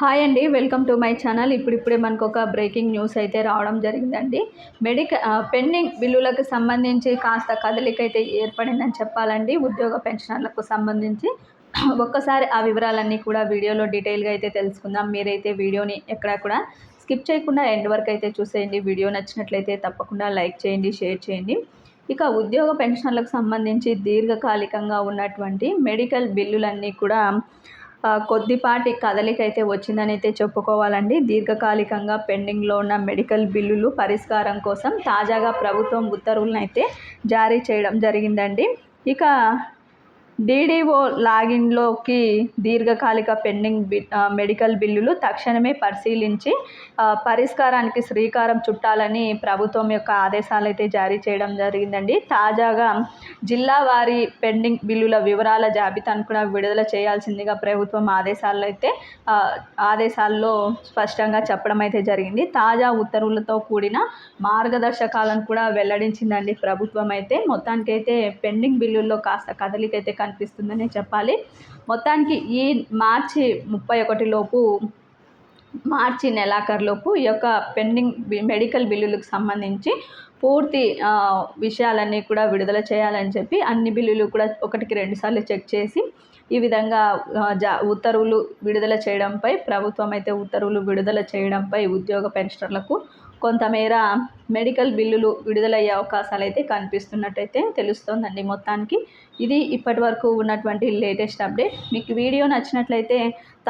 Hi అండి welcome to my channel. ఇప్పుడిప్పుడే మనకు ఒక బ్రేకింగ్ న్యూస్ అయితే రావడం జరిగిందండి. మెడిక పెండింగ్ బిల్లులకు సంబంధించి కాస్త కదలిక అయితే ఏర్పడిందని చెప్పాలండి. ఉద్యోగ పెన్షనర్లకు సంబంధించి ఒక్కసారి ఆ వివరాలన్నీ కూడా వీడియోలో డీటెయిల్గా అయితే తెలుసుకుందాం. మీరైతే వీడియోని ఎక్కడ కూడా స్కిప్ చేయకుండా ఎండ్ వరకు అయితే చూసేయండి. వీడియో నచ్చినట్లయితే తప్పకుండా లైక్ చేయండి షేర్ చేయండి. ఇక ఉద్యోగ పెన్షన్లకు సంబంధించి దీర్ఘకాలికంగా ఉన్నటువంటి మెడికల్ బిల్లులన్నీ కూడా కొద్దిపాటి కదలిక అయితే వచ్చిందని అయితే చెప్పుకోవాలండి. దీర్ఘకాలికంగా పెండింగ్లో ఉన్న మెడికల్ బిల్లులు పరిష్కారం కోసం తాజాగా ప్రభుత్వం ఉత్తర్వులను అయితే జారీ చేయడం జరిగిందండి. ఇక డీడీఓ లాగిన్లోకి దీర్ఘకాలిక పెండింగ్ బి మెడికల్ బిల్లులు తక్షణమే పరిశీలించి పరిష్కారానికి శ్రీకారం చుట్టాలని ప్రభుత్వం యొక్క ఆదేశాలు అయితే జారీ చేయడం జరిగిందండి. తాజాగా జిల్లా వారి పెండింగ్ బిల్లుల వివరాల జాబితాను కూడా విడుదల చేయాల్సిందిగా ప్రభుత్వం ఆదేశాల్లో అయితే ఆదేశాల్లో స్పష్టంగా చెప్పడం అయితే జరిగింది. తాజా ఉత్తర్వులతో కూడిన మార్గదర్శకాలను కూడా వెల్లడించిందండి ప్రభుత్వం అయితే. మొత్తానికైతే పెండింగ్ బిల్లుల్లో కాస్త కదలికైతే కనిపిస్తుందని చెప్పాలి. మొత్తానికి ఈ మార్చి ముప్పై ఒకటిలోపు మార్చి నెలాఖరులోపు ఈ యొక్క పెండింగ్ మెడికల్ బిల్లులకు సంబంధించి పూర్తి విషయాలన్నీ కూడా విడుదల చేయాలని చెప్పి అన్ని బిల్లులు కూడా ఒకటికి రెండుసార్లు చెక్ చేసి ఈ విధంగా జా ఉత్తర్వులు విడుదల చేయడంపై ప్రభుత్వం అయితే ఉత్తర్వులు విడుదల చేయడంపై ఉద్యోగ పెన్షనర్లకు కొంతమేర మెడికల్ బిల్లులు విడుదలయ్యే అవకాశాలు అయితే కనిపిస్తున్నట్టయితే తెలుస్తోందండి మొత్తానికి. ఇది ఇప్పటి వరకు ఉన్నటువంటి లేటెస్ట్ అప్డేట్. మీకు వీడియో నచ్చినట్లయితే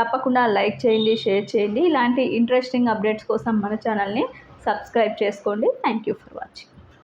తప్పకుండా లైక్ చేయండి షేర్ చేయండి. ఇలాంటి ఇంట్రెస్టింగ్ అప్డేట్స్ కోసం మన ఛానల్ని సబ్స్క్రైబ్ చేసుకోండి. Thank you for watching.